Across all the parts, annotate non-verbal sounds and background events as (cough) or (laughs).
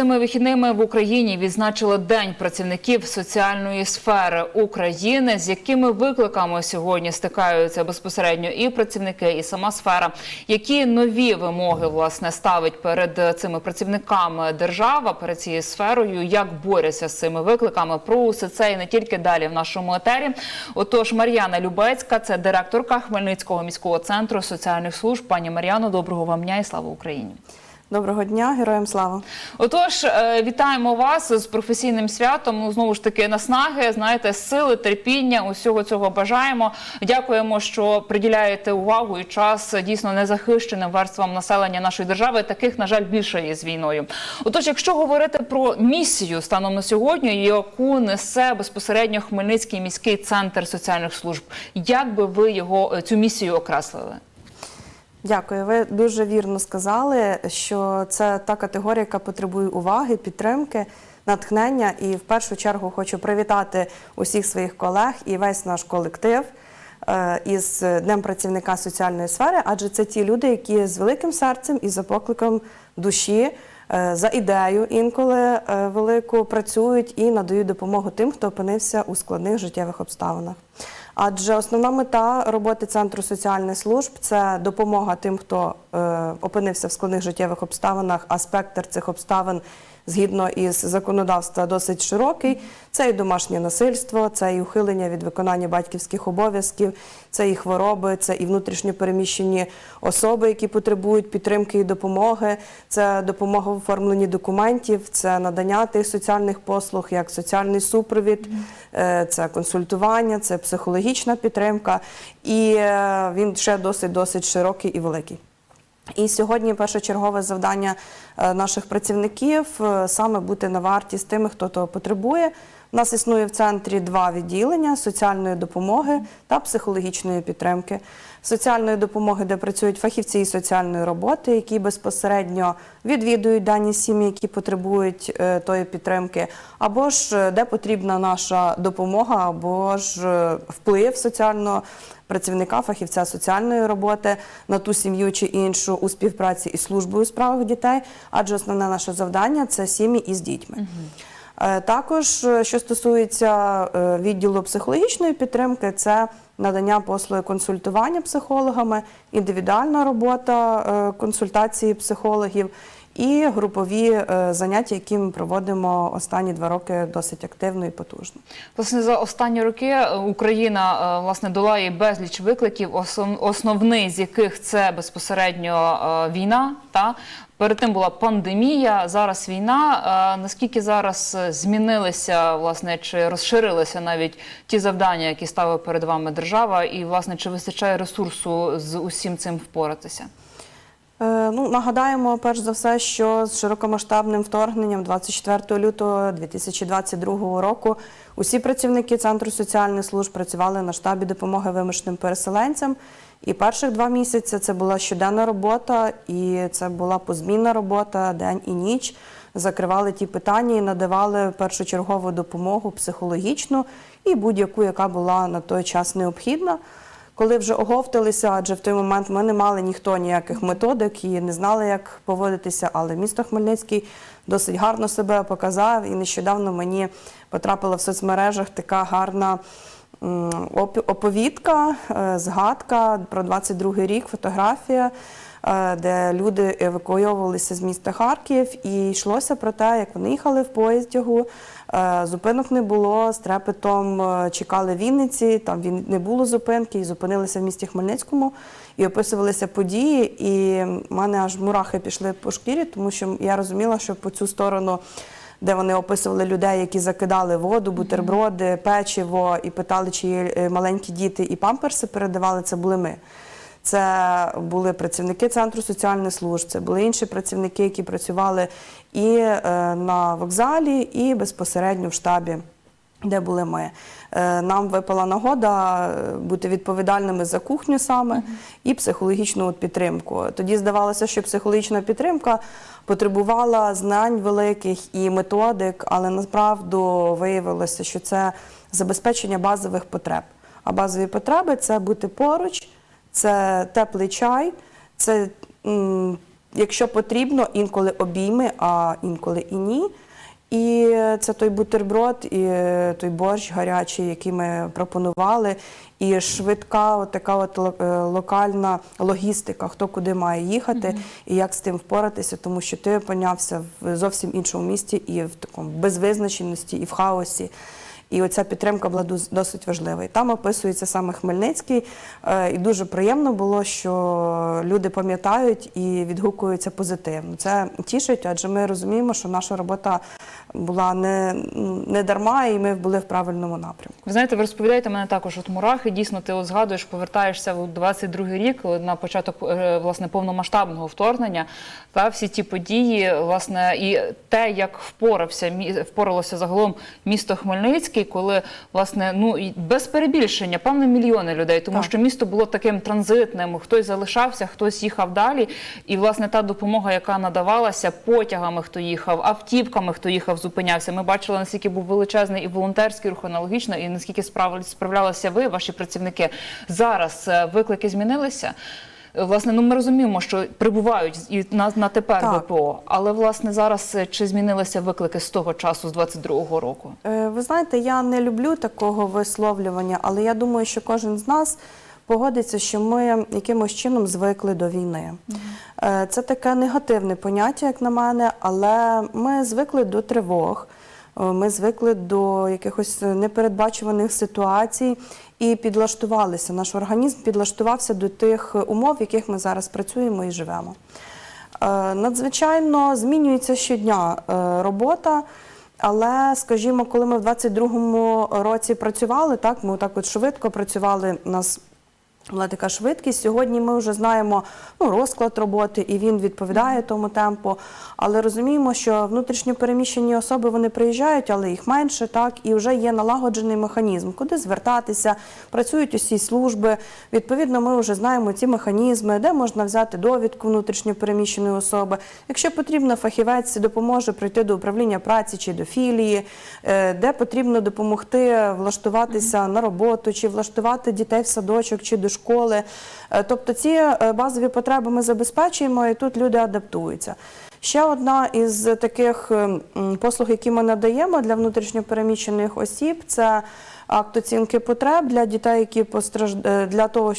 цими вихідними в Україні відзначили День працівників соціальної сфери України. З якими викликами сьогодні стикаються безпосередньо і працівники, і сама сфера. Які нові вимоги власне ставить перед цими працівниками держава перед цією сферою? Як борються з цими викликами? Про усе це і не тільки далі в нашому етері. Отож, Мар'яна Любецька, це директорка Хмельницького міського центру соціальних служб. Пані Мар'яно, доброго вам дня і слава Україні. Доброго дня, героям слава. Отож, е, вітаємо вас з професійним святом. Ну знову ж таки наснаги, знаєте, сили, терпіння, усього цього бажаємо. Дякуємо, що приділяєте увагу і час дійсно незахищеним верствам населення нашої держави. Таких, на жаль, більше є з війною. Отож, якщо говорити про місію станом на сьогодні, яку несе безпосередньо Хмельницький міський центр соціальних служб, як би ви його е, цю місію окреслили? Дякую. Ви дуже вірно сказали, що це та категорія, яка потребує уваги, підтримки, натхнення. І в першу чергу хочу привітати усіх своїх колег і весь наш колектив е, із Днем працівника соціальної сфери, адже це ті люди, які з великим серцем і за покликом душі. е, За ідею інколи е, велику працюють і надають допомогу тим, хто опинився у складних життєвих обставинах. Адже основна мета роботи центру соціальних служб це допомога тим, хто е, опинився в складних життєвих обставинах, а спектр цих обставин згідно із законодавства досить широкий. Це і домашнє насильство, це і ухилення від виконання батьківських обов'язків, це і хвороби, це і внутрішньо переміщені особи, які потребують підтримки і допомоги, це допомога в оформленні документів, це надання тих соціальних послуг, як соціальний супровід, е, це консультування, це психологічна підтримка, і е, він ще досить досить широкий і великий. І сьогодні першочергове завдання е, наших працівників е, саме бути на варті з тими, хто того потребує. У нас існує в центрі два відділення соціальної допомоги та психологічної підтримки. Соціальної допомоги, де працюють фахівці із соціальної роботи, які безпосередньо відвідують дані сім'ї, які потребують е, тої підтримки, або ж е, де потрібна наша допомога, або ж е, вплив соціального працівника, фахівця соціальної роботи на ту сім'ю чи іншу у співпраці із службою у справах дітей, адже основне наше завдання це сім'ї із дітьми. Е, Також, е, що стосується е, відділу психологічної підтримки, це надання послуги консультування психологами, індивідуальна робота е, консультації психологів і групові е, заняття, які ми проводимо останні два роки досить активно і потужно. Власне, за останні роки е, Україна е, власне долає безліч викликів, основний з яких це безпосередньо війна. Та перед тим була пандемія, зараз війна. Наскільки зараз змінилися власне чи розширилися навіть ті завдання, які ставить перед вами держава, і власне чи вистачає ресурсу з усім цим впоратися? Е, Ну, нагадаємо, перш за все, що з широкомасштабним вторгненням 24 лютого 2022 року усі працівники Центру соціальних служб працювали на штабі допомоги вимушеним переселенцям. І перших два місяці це була щоденна робота, і це була позмінна робота день і ніч. Закривали ті питання і надавали першочергову допомогу психологічну і будь-яку, яка була на той час необхідна. Коли вже оговталися, адже в той момент ми не мали ніхто ніяких методик і не знали, як поводитися, але місто Хмельницький досить гарно себе показав. І нещодавно мені потрапила в соцмережах така гарна оповідка, е, згадка про 22-й рік, фотографія. е, Де люди евакуйовувалися з міста Харків, і йшлося про те, як вони їхали в потягу, е, зупинок не було, з трепетом е, чекали Вінниці, там він- не було зупинки, і зупинилися в місті Хмельницькому і описувалися події. І в мене аж мурахи пішли по шкірі, тому що я розуміла, що по цю сторону. Де вони описували людей, які закидали воду, бутерброди, печиво і питали, чи є е, маленькі діти і памперси передавали, це були ми. Це були працівники центру соціальних служб, це були інші працівники, які працювали і е, на вокзалі, і безпосередньо в штабі, де були ми. Е, Нам випала нагода е, бути відповідальними за кухню саме і психологічну підтримку. Тоді здавалося, що психологічна підтримка потребувала знань великих і методик, але насправді виявилося, що це забезпечення базових потреб. А базові потреби це бути поруч, це теплий чай, це якщо потрібно, інколи обійми, а інколи і ні. І це той бутерброд, і е, той борщ гарячий, який ми пропонували, і швидка, от така от е, локальна логістика, хто куди має їхати і як з тим впоратися, тому що ти опинявся в зовсім іншому місті і в такому безвизначеності, і в хаосі. І оця підтримка була дос- досить важлива. І там описується саме Хмельницький. Е, І дуже приємно було, що люди пам'ятають і відгукуються позитивно. Це тішить, адже ми розуміємо, що наша робота була не, не дарма, і ми були в правильному напрямку. Ви знаєте, ви розповідаєте мене також от мурахи. Дійсно, ти от згадуєш, повертаєшся у 22-й рік на початок е, власне повномасштабного вторгнення. Та всі ті події, власне, і те, як впорався впоралося загалом місто Хмельницький, коли власне ну без перебільшення, певне, мільйони людей, тому Так. що місто було таким транзитним. Хтось залишався, хтось їхав далі. І власне та допомога, яка надавалася потягами, хто їхав, автівками, хто їхав, зупинявся. Ми бачили, наскільки був величезний і волонтерський рух аналогічно, і наскільки справ- справлялися ви, ваші працівники. Зараз е, виклики змінилися. Е, Власне, ну ми розуміємо, що прибувають і на, на тепер Так. ВПО, але власне зараз е, чи змінилися виклики з того часу, з 22-го року? Е, Ви знаєте, я не люблю такого висловлювання, але я думаю, що кожен з нас погодиться, що ми якимось чином звикли до війни. Е, Це таке негативне поняття, як на мене, але ми звикли до тривог. Ми звикли до якихось непередбачуваних ситуацій і підлаштувалися. Наш організм підлаштувався до тих умов, в яких ми зараз працюємо і живемо. Е, Надзвичайно змінюється щодня е, робота. Але, скажімо, коли ми в 22-му році працювали, так ми так от швидко працювали. У нас була така швидкість. Сьогодні ми вже знаємо ну, розклад роботи, і він відповідає тому темпу. Але розуміємо, що внутрішньо переміщені особи вони приїжджають, але їх менше, так і вже є налагоджений механізм, куди звертатися, працюють усі служби. Відповідно, ми вже знаємо ці механізми, де можна взяти довідку внутрішньо переміщеної особи. Якщо потрібно, фахівець допоможе прийти до управління праці чи до філії, е, де потрібно допомогти влаштуватися на роботу, чи влаштувати дітей в садочок чи до школи. Е, Тобто ці е, базові потреби ми забезпечуємо, і тут люди адаптуються. Ще одна із таких е, послуг, які ми надаємо для внутрішньопереміщених осіб, це акт оцінки потреб для дітей, які постражд... е, для того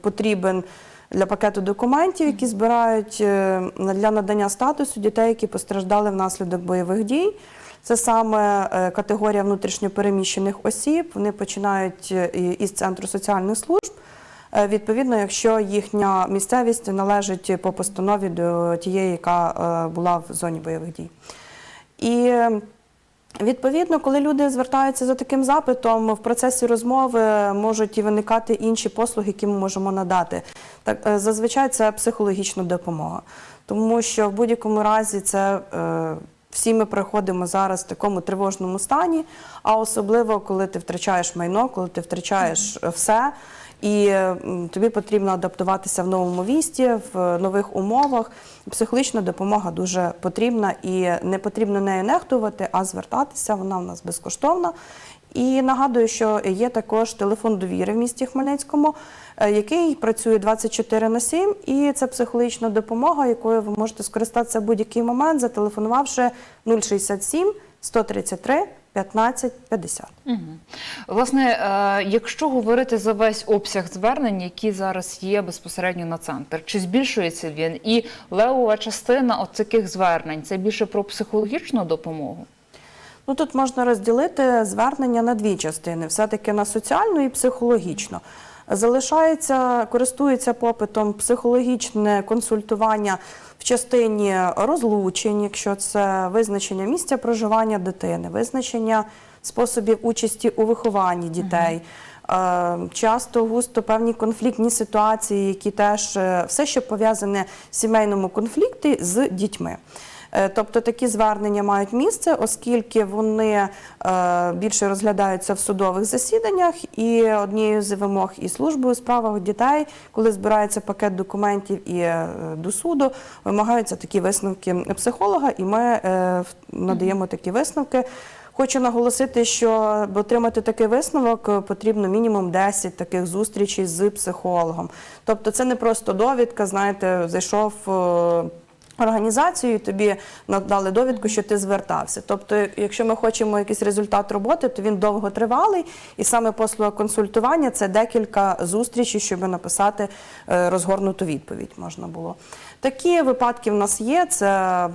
потрібен для пакету документів, які збирають для надання статусу дітей, які постраждали внаслідок бойових дій. Це саме категорія внутрішньопереміщених осіб. Вони починають із центру соціальних служб. Е, Відповідно, якщо їхня місцевість належить по постанові до тієї, яка е, була в зоні бойових дій. І Відповідно, коли люди звертаються за таким запитом, в процесі розмови можуть і виникати інші послуги, які ми можемо надати. Так, е, зазвичай це психологічна допомога, тому що в будь-якому разі це е, всі ми приходимо зараз в такому тривожному стані, а особливо коли ти втрачаєш майно, коли ти втрачаєш все. І тобі потрібно адаптуватися в новому вісті, в нових умовах. Психологічна допомога дуже потрібна і не потрібно нею нехтувати, а звертатися. Вона у нас безкоштовна. І нагадую, що є також телефон довіри в місті Хмельницькому, е, який працює 24 на 7, і це психологічна допомога, якою ви можете скористатися в будь-який момент, зателефонувавши 067 133 15 50. Угу. Власне, е, якщо говорити за весь обсяг звернень, які зараз є безпосередньо на центр, чи збільшується він? І левова частина от таких звернень це більше про психологічну допомогу? Ну тут можна розділити звернення на дві частини: все-таки на соціальну і психологічну. Залишається, користується попитом психологічне консультування в частині розлучень, якщо це визначення місця проживання дитини, визначення способів участі у вихованні дітей. Е, Часто густо певні конфліктні ситуації, які теж е, все, що пов'язане в сімейному конфлікті з дітьми. Е, Тобто такі звернення мають місце, оскільки вони е, більше розглядаються в судових засіданнях, і однією з вимог і служби у справах дітей, коли збирається пакет документів і е, до суду, вимагаються такі висновки психолога, і ми надаємо такі висновки. Хочу наголосити, що отримати такий висновок, потрібно мінімум 10 таких зустрічей з психологом. Тобто, це не просто довідка, знаєте, зайшов. Е, організацію, тобі надали довідку, що ти звертався. Тобто, якщо ми хочемо якийсь результат роботи, то він довготривалий, і саме послуга консультування це декілька зустрічей, щоб написати е, розгорнуту відповідь можна було. Такі випадки в нас є. Це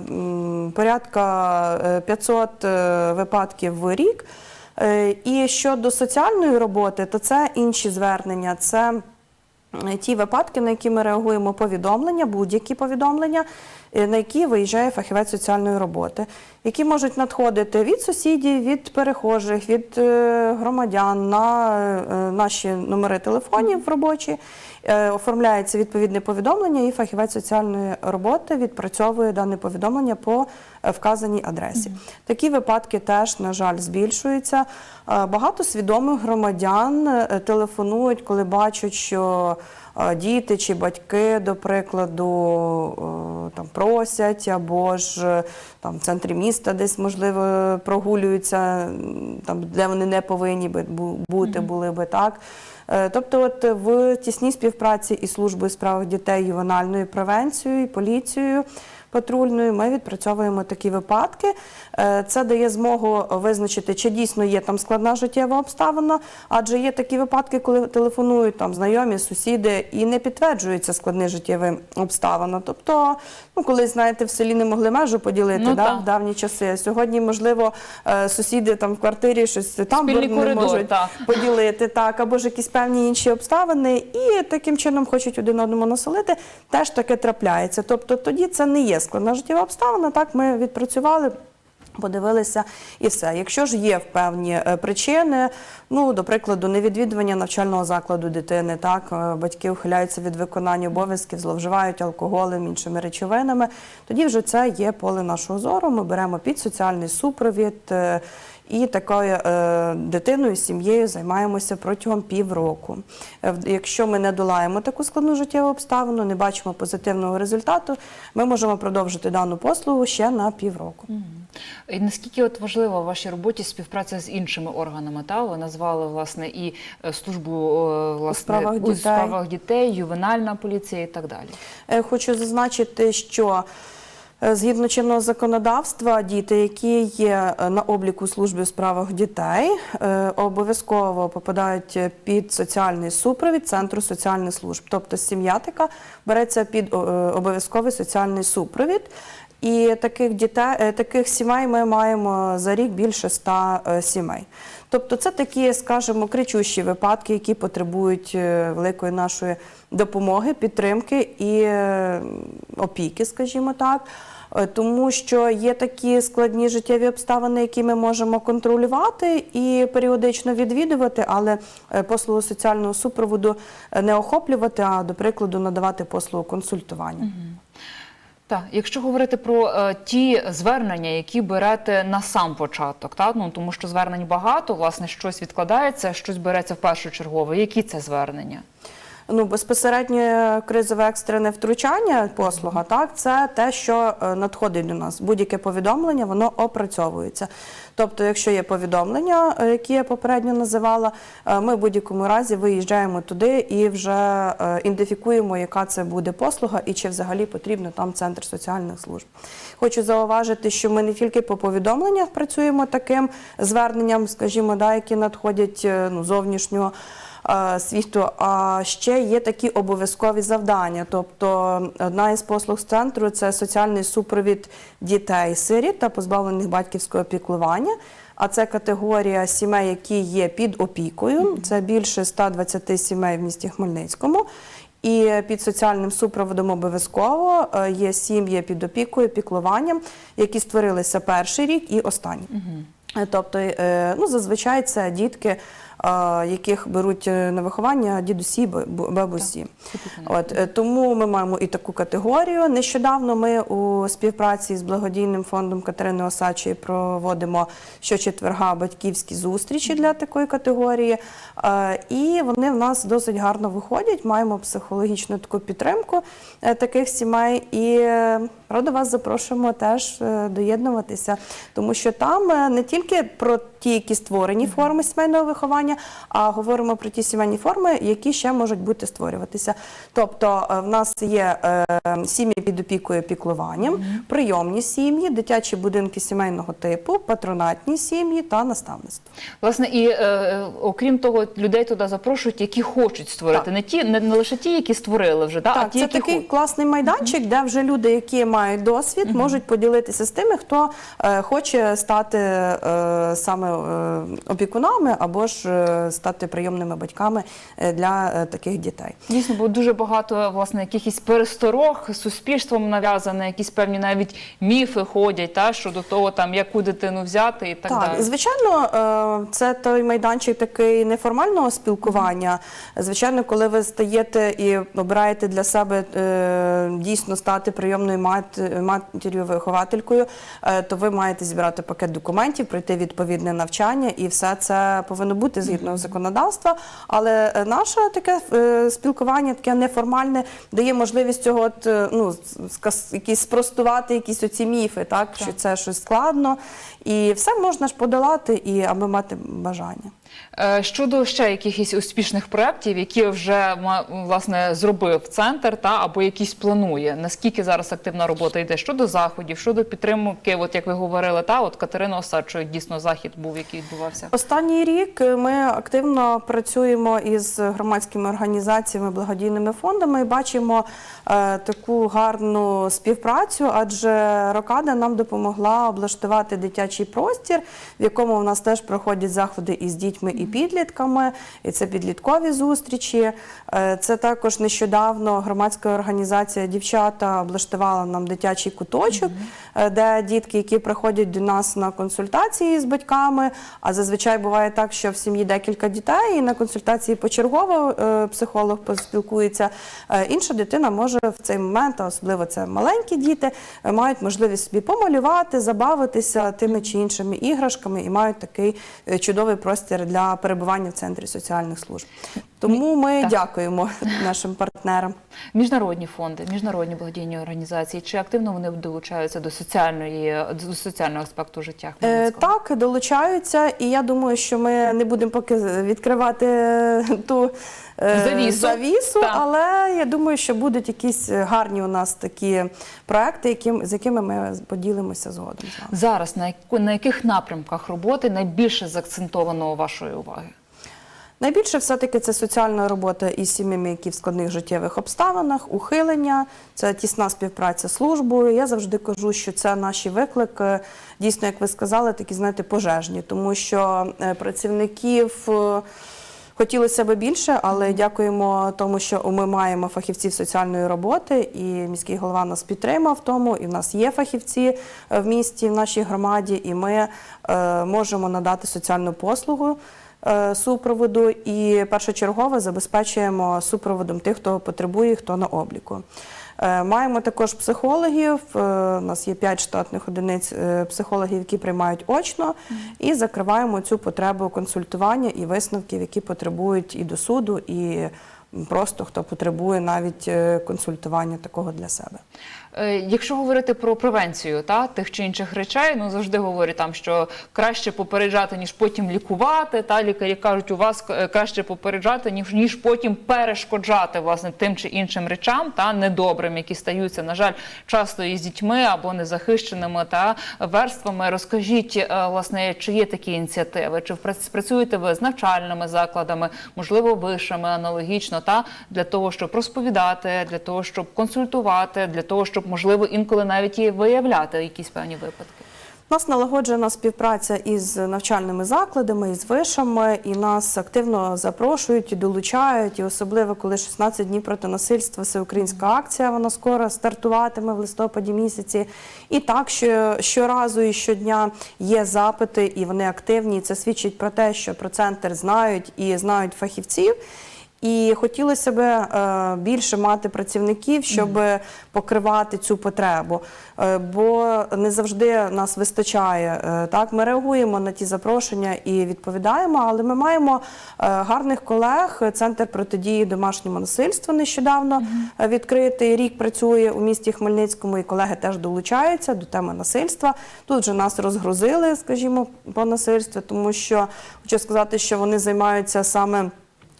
порядка е, 500 е, випадків в рік. Е, І щодо соціальної роботи, то це інші звернення. Це Е, ті випадки, на які ми реагуємо повідомлення, будь-які повідомлення, е, на які виїжджає фахівець соціальної роботи, які можуть надходити від сусідів, від перехожих, від е, громадян на е, наші номери телефонів робочі. Е, Оформляється відповідне повідомлення, і фахівець соціальної роботи відпрацьовує дане повідомлення по е, вказаній адресі. Такі випадки теж, на жаль, збільшуються. Е, Багато свідомих громадян е, телефонують, коли бачать, що е, діти чи батьки, до прикладу, е, там просять, або ж е, там в центрі міста десь можливо прогулюються, там де вони не повинні бути, були би так. Е, Тобто, от в тісній співпраці із службою у справах дітей ювенальною превенцією, і поліцією патрульною ми відпрацьовуємо такі випадки. Е, Це дає змогу визначити, чи дійсно є там складна життєва обставина, адже є такі випадки, коли телефонують там знайомі, сусіди і не підтверджується складні життєві обставини. Тобто, ну колись знаєте, в селі не могли межу поділити Ну, да, в давні часи. Сьогодні, можливо, е, сусіди там в квартирі щось там не коридор, можуть так. поділити, так, або ж якісь певні інші обставини, і таким чином хочуть один одному насолити, теж таке трапляється. Тобто тоді це не є складна життєва обставина. Так, ми відпрацювали. Подивилися і все. Якщо ж є певні е, причини, ну до прикладу, невідвідування навчального закладу дитини, так е, батьки ухиляються від виконання обов'язків, зловживають алкоголем, іншими речовинами, тоді вже це є поле нашого зору. Ми беремо під соціальний супровід. І такою е, дитиною, сім'єю займаємося протягом півроку. Е, Якщо ми не долаємо таку складну життєву обставину, не бачимо позитивного результату, ми можемо продовжити дану послугу ще на півроку. І наскільки от важлива в вашій роботі співпраця з іншими органами? Та ви назвали власне і е, службу власне справах у дітей. справах дітей, ювенальна поліція і так далі. Хочу зазначити, що згідно чинного законодавства, діти, які є е, на обліку служби у справах дітей, е, обов'язково попадають під соціальний супровід Центру соціальних служб. Тобто сім'я така береться під е, обов'язковий соціальний супровід. І таких дітей, е, таких сімей ми маємо за рік більше ста е, сімей. Тобто, це такі, скажімо, кричущі випадки, які потребують е, великої нашої допомоги, підтримки і е, опіки, скажімо так. Е, Тому що є такі складні життєві обставини, які ми можемо контролювати і періодично відвідувати, але е, послугу соціального супроводу е, не охоплювати, а до прикладу надавати послугу консультування. Так, якщо говорити про е, ті звернення, які берете на сам початок, так ну тому що звернень багато, власне, щось відкладається, щось береться в першу чергу. Які це звернення? Ну, безпосередньо кризове екстрене втручання, послуга, так, це те, що е, надходить до нас. Будь-яке повідомлення, воно опрацьовується. Тобто, якщо є повідомлення, е, які я попередньо називала, е, ми в будь-якому разі виїжджаємо туди і вже ідентифікуємо, яка це буде послуга і чи взагалі потрібно там центр соціальних служб. Хочу зауважити, що ми не тільки по повідомленнях працюємо таким зверненням, скажімо, да, які надходять ну, зовнішнього світу, а ще є такі обов'язкові завдання. Тобто одна із послуг з центру це соціальний супровід дітей сиріт та позбавлених батьківського піклування. А це категорія сімей, які є під опікою. Це більше 120 сімей в місті Хмельницькому. І під соціальним супроводом обов'язково е, є сім'ї під опікою, піклуванням, які створилися перший рік і останній. Е, Тобто, е, ну, зазвичай це дітки, е, яких беруть е, на виховання дідусі, бабусі. От, е, тому ми маємо і таку категорію. Нещодавно ми у співпраці з благодійним фондом Катерини Осадчої проводимо щочетверга батьківські зустрічі для такої категорії. Е, І вони в нас досить гарно виходять. Маємо психологічну таку підтримку таких сімей. І е, вас запрошуємо теж доєднуватися, тому що там не тільки про ті, які створені форми сімейного виховання виховання, а говоримо про ті сімейні форми, які ще можуть бути створюватися. Тобто е, в нас є е, сім'ї під опікою піклуванням, прийомні сім'ї, дитячі будинки сімейного типу, патронатні сім'ї та наставництво. Власне, і е, е, окрім того, людей туди запрошують, які хочуть створити. Так. Не ті, не, не лише ті, які створили вже, да, а ті, це які такий хочуть. класний майданчик, де вже люди, які мають досвід, можуть поділитися з тими, хто е, хоче стати е, саме е, опікунами або ж стати прийомними батьками е, для е, таких дітей. Дійсно, бо дуже багато власне якихось пересторог суспільством нав'язано, якісь певні навіть міфи ходять, та щодо того, там яку дитину взяти і так, Так, далі. звичайно, е, це той майданчик такий неформального спілкування. Звичайно, коли ви стаєте і обираєте для себе дійсно стати прийомною матір'ю вихователькою, то ви маєте зібрати пакет документів, пройти відповідне навчання, і все це повинно бути згідно законодавства. Але е, наше таке е, спілкування, таке неформальне, дає можливість цього, от, е, ну, якісь спростувати якісь оці міфи, так, що це щось складно. І все можна ж подолати, і аби мати бажання. Е, Щодо ще якихось успішних проєктів, які вже власне зробив центр, та або якісь планує. Наскільки зараз активна робота йде щодо заходів, щодо підтримки, от як ви говорили, та от Катерина Осадчої дійсно захід був, який відбувався. Останній рік ми активно працюємо із громадськими організаціями, благодійними фондами і бачимо е, таку гарну співпрацю, адже Рокада нам допомогла облаштувати дитячий простір, в якому у нас теж проходять заходи із дітьми і підлітками, і це підліткові зустрічі. Е, Це також нещодавно громадська організація дівчата облаштувала нам дитячий куточок, е, де дітки, які приходять до нас на консультації з батьками, а зазвичай буває так, що в сім'ї декілька дітей, і на консультації почергово е, психолог поспілкується. Інша дитина може в цей момент, а особливо це маленькі діти, мають можливість собі помалювати, забавитися тими чи іншими іграшками і мають такий чудовий простір для перебування в центрі соціальних служб. Тому ми Так. дякуємо (laughs) нашим партнерам. Міжнародні фонди, міжнародні благодійні організації, чи активно вони долучаються до соціальної до соціального аспекту життя Е, Так, долучаються, і я думаю, що ми не будемо поки відкривати е, ту е, Завісу. завісу але я думаю, що будуть якісь гарні у нас такі проекти, які, з якими ми поділимося згодом. Зараз на на яких напрямках роботи найбільше заакцентовано вашої уваги? Найбільше все-таки це соціальна робота із сім'ями, які в складних життєвих обставинах, ухилення, це тісна співпраця з службою. Я завжди кажу, що це наші виклики, дійсно, як ви сказали, такі, знаєте, пожежні, тому що е, працівників. е, Хотілося б більше, але дякуємо тому, що ми маємо фахівців соціальної роботи, і міський голова нас підтримав в тому. І в нас є фахівці е, в місті, в нашій громаді, і ми е, можемо надати соціальну послугу супроводу і першочергово забезпечуємо супроводом тих, хто потребує, хто на обліку. Е, Маємо також психологів. е, У нас є 5 штатних одиниць е, психологів, які приймають очно, і закриваємо цю потребу консультування і висновків, які потребують і до суду, і просто хто потребує навіть е, консультування такого для себе. Е, Якщо говорити про превенцію та тих чи інших речей, ну завжди говорять там, що краще попереджати ніж потім лікувати. Та лікарі кажуть, у вас е, краще попереджати ніж ніж потім перешкоджати власне тим чи іншим речам та недобрим, які стаються, на жаль, часто із дітьми або незахищеними та верствами. Розкажіть, власне, чи є такі ініціативи, чи спрацюєте ви з навчальними закладами, можливо, вишами аналогічно, та для того, щоб розповідати, для того, щоб консультувати, для того, щоб можливо інколи навіть і виявляти якісь певні випадки. У нас налагоджена співпраця із навчальними закладами, із вишами, і нас активно запрошують і долучають. І особливо, коли 16 днів проти насильства, всеукраїнська акція, вона скоро стартуватиме в листопаді місяці. І так, що щоразу і щодня є запити, і вони активні. І це свідчить про те, що про центр знають і знають фахівців. І хотілося б е, більше мати працівників, щоб покривати цю потребу. Е, бо не завжди нас вистачає. Е, так, ми реагуємо на ті запрошення і відповідаємо, але ми маємо гарних колег. Центр протидії домашньому насильству нещодавно відкритий. Рік працює у місті Хмельницькому, і колеги теж долучаються до теми насильства. Тут же нас розгрузили, скажімо, по насильству, тому що хочу сказати, що вони займаються саме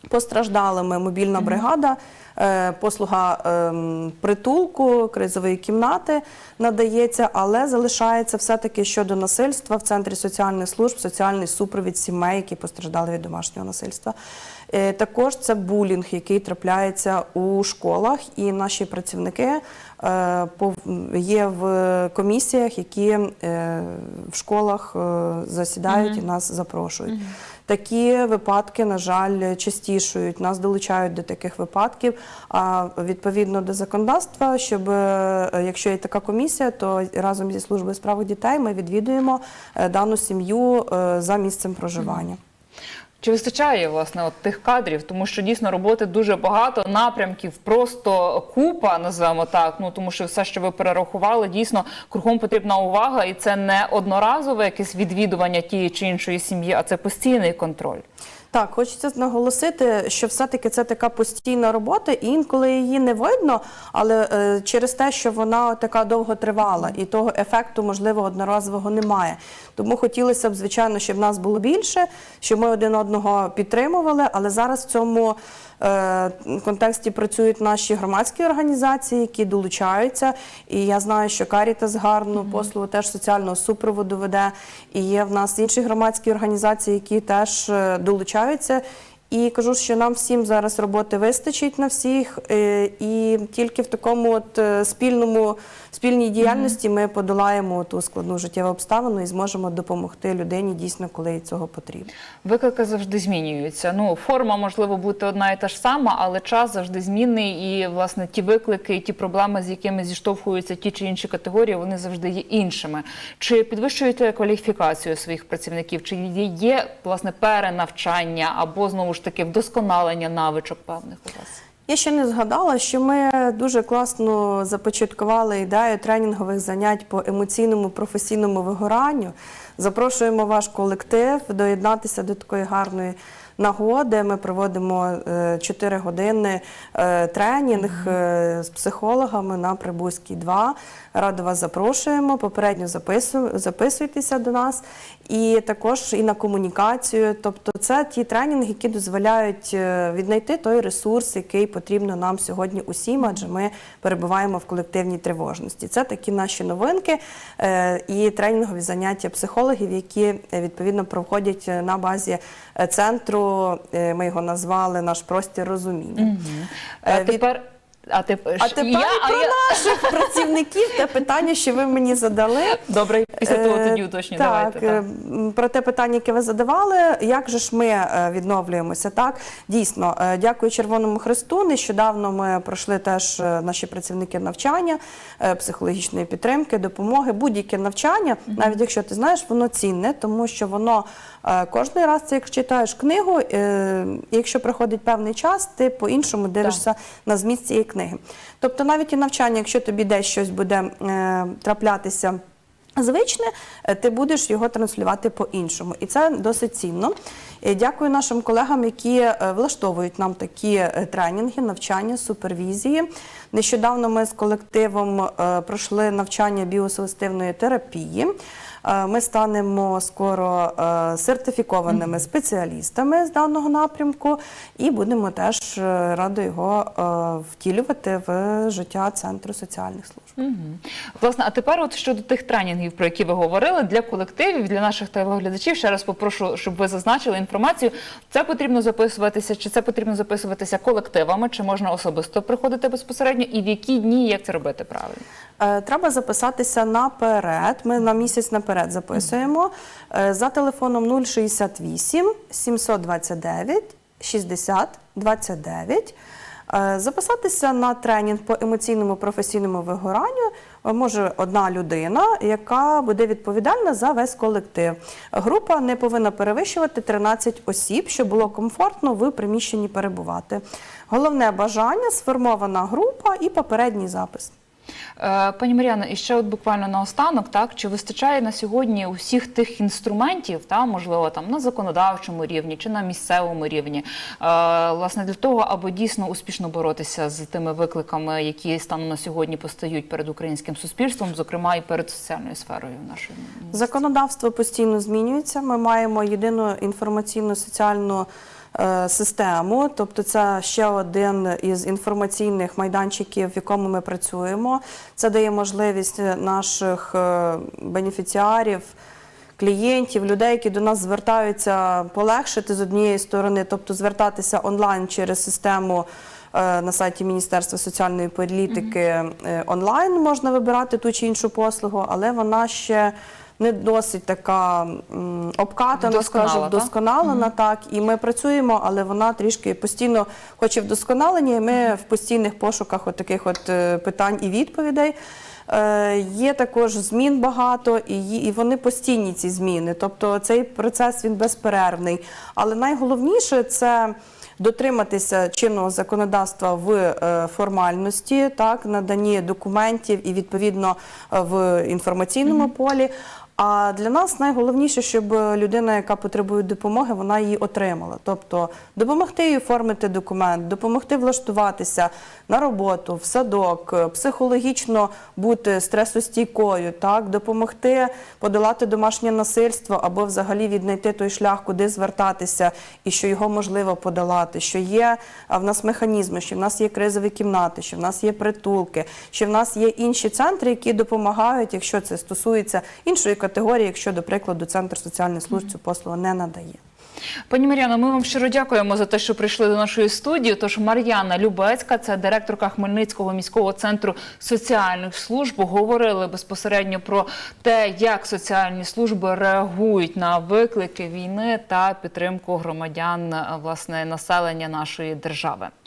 постраждалими мобільна бригада. е, Послуга ем, притулку, кризової кімнати надається, але залишається все-таки щодо насильства в центрі соціальних служб, соціальний супровід сімей, які постраждали від домашнього насильства. Е, Також це булінг, який трапляється у школах, і наші працівники е, є в комісіях, які в школах засідають і нас запрошують. Такі випадки, на жаль, частішують. Нас долучають до таких випадків. А відповідно до законодавства, щоб е, якщо є така комісія, то разом зі службою справ дітей ми відвідуємо е, дану сім'ю е, за місцем проживання. Чи вистачає власне от тих кадрів? Тому що дійсно роботи дуже багато, напрямків просто купа, називаємо так. Ну тому що все, що ви перерахували, дійсно кругом потрібна увага, і це не одноразове якесь відвідування тієї чи іншої сім'ї, а це постійний контроль. Так, хочеться наголосити, що все-таки це така постійна робота, і інколи її не видно, але е, через те, що вона така довго тривала, і того ефекту, можливо, одноразового немає. Тому хотілося б, звичайно, щоб нас було більше, щоб ми один одного підтримували, але зараз в цьому е, контексті працюють наші громадські організації, які долучаються. І я знаю, що Карітас гарну послугу теж соціального супроводу веде. І є в нас інші громадські організації, які теж е, долучаються. І кажу, що нам всім зараз роботи вистачить на всіх, е, і тільки в такому от спільному спільній діяльності ми подолаємо ту складну життєву обставину і зможемо допомогти людині дійсно, коли їй цього потрібно. Виклики завжди змінюються. Ну, форма можливо бути одна і та ж сама, але час завжди змінний. І власне ті виклики, і ті проблеми, з якими зіштовхуються ті чи інші категорії, вони завжди є іншими. Чи підвищуєте кваліфікацію своїх працівників? Чи є, є власне перенавчання або знову ж таки вдосконалення навичок певних у вас? Я ще не згадала, що ми дуже класно започаткували ідею тренінгових занять по емоційному професійному вигоранню. Запрошуємо ваш колектив доєднатися до такої гарної нагоди. Ми проводимо 4 години е, тренінг е, з психологами на Прибузькій 2. Радо вас запрошуємо. Попередньо записуйтеся до нас. І також і на комунікацію. Тобто, це ті тренінги, які дозволяють е, віднайти той ресурс, який потрібно нам сьогодні усім, адже ми перебуваємо в колективній тривожності. Це такі наші новинки е, і тренінгові заняття психологів, які е, відповідно проходять на базі центру. Ми його назвали наш простір розуміння. А Е, від- тепер. А тепер, А тепер я, а про я... наших працівників те питання, що ви мені задали. Добре, після того Е, тоді уточню. Так, Давайте. е, Так. про те питання, яке ви задавали, як же ж ми е, відновлюємося? Так, дійсно, дякую Червоному Христу. Нещодавно ми пройшли теж наші працівники навчання, психологічної підтримки, допомоги, будь-яке навчання, навіть якщо ти знаєш, воно цінне, тому що воно кожний раз, це як читаєш книгу, і якщо проходить певний час, ти по-іншому дивишся на зміст цієї книги. Тобто, навіть і навчання, якщо тобі десь щось буде е, траплятися звичне, е, ти будеш його транслювати по-іншому. І це досить цінно. Е, Дякую нашим колегам, які е, влаштовують нам такі тренінги, навчання, супервізії. Нещодавно ми з колективом пройшли навчання біосугестивної терапії. Е, Ми станемо скоро е, сертифікованими спеціалістами з даного напрямку і будемо теж е, радо його втілювати в життя центру соціальних служб. Власне, а тепер, от щодо тих тренінгів, про які ви говорили, для колективів, для наших телеглядачів, ще раз попрошу, щоб ви зазначили інформацію. Це потрібно записуватися, чи це потрібно записуватися колективами, чи можна особисто приходити безпосередньо, і в які дні як це робити правильно? Е, Треба записатися наперед. Ми на місяць наперед записуємо Е, за телефоном 068 729 60 29. Е, Записатися на тренінг по емоційному професійному вигоранню може одна людина, яка буде відповідальна за весь колектив. Група не повинна перевищувати 13 осіб, щоб було комфортно в приміщенні перебувати. Головне бажання сформована група і попередній запис. Е, Пані Мар'яна, і ще от буквально наостанок, так чи вистачає на сьогодні усіх тих інструментів, та можливо там на законодавчому рівні чи на місцевому рівні, е, власне для того, аби дійсно успішно боротися з тими викликами, які станом на сьогодні постають перед українським суспільством, зокрема і перед соціальною сферою нашої Законодавство постійно змінюється. Ми маємо єдину інформаційну соціальну систему, тобто це ще один із інформаційних майданчиків, в якому ми працюємо. Це дає можливість наших е, бенефіціарів. Клієнтів, людей, які до нас звертаються, полегшити з однієї сторони, тобто звертатися онлайн через систему е, на сайті Міністерства соціальної політики е, онлайн можна вибирати ту чи іншу послугу, але вона ще не досить така м, обкатана, скажу, вдосконалена. Так, і ми працюємо, але вона трішки постійно, хоч і вдосконалення, і ми в постійних пошуках от таких от е, питань і відповідей. Е, Є також змін багато, і, вони постійні ці зміни. Тобто цей процес він безперервний. Але найголовніше це дотриматися чинного законодавства в е, формальності, так наданні документів і відповідно в інформаційному полі. А для нас найголовніше, щоб людина, яка потребує допомоги, вона її отримала. Тобто допомогти їй оформити документ, допомогти влаштуватися на роботу, в садок, е, психологічно бути стресостійкою, так, допомогти подолати домашнє насильство або взагалі віднайти той шлях, куди звертатися, і що його можливо подолати. Що є в нас механізми, що в нас є кризові кімнати, що в нас є притулки, що в нас є інші центри, які допомагають, якщо це стосується іншої категорії, якщо, до прикладу, центр соціальних служб цю послугу не надає. Пані Мар'яно, ми вам щиро дякуємо за те, що прийшли до нашої студії. Тож Мар'яна Любецька, це директорка Хмельницького міського центру соціальних служб. Говорили безпосередньо про те, як соціальні служби реагують на виклики війни та підтримку громадян, власне, населення нашої держави.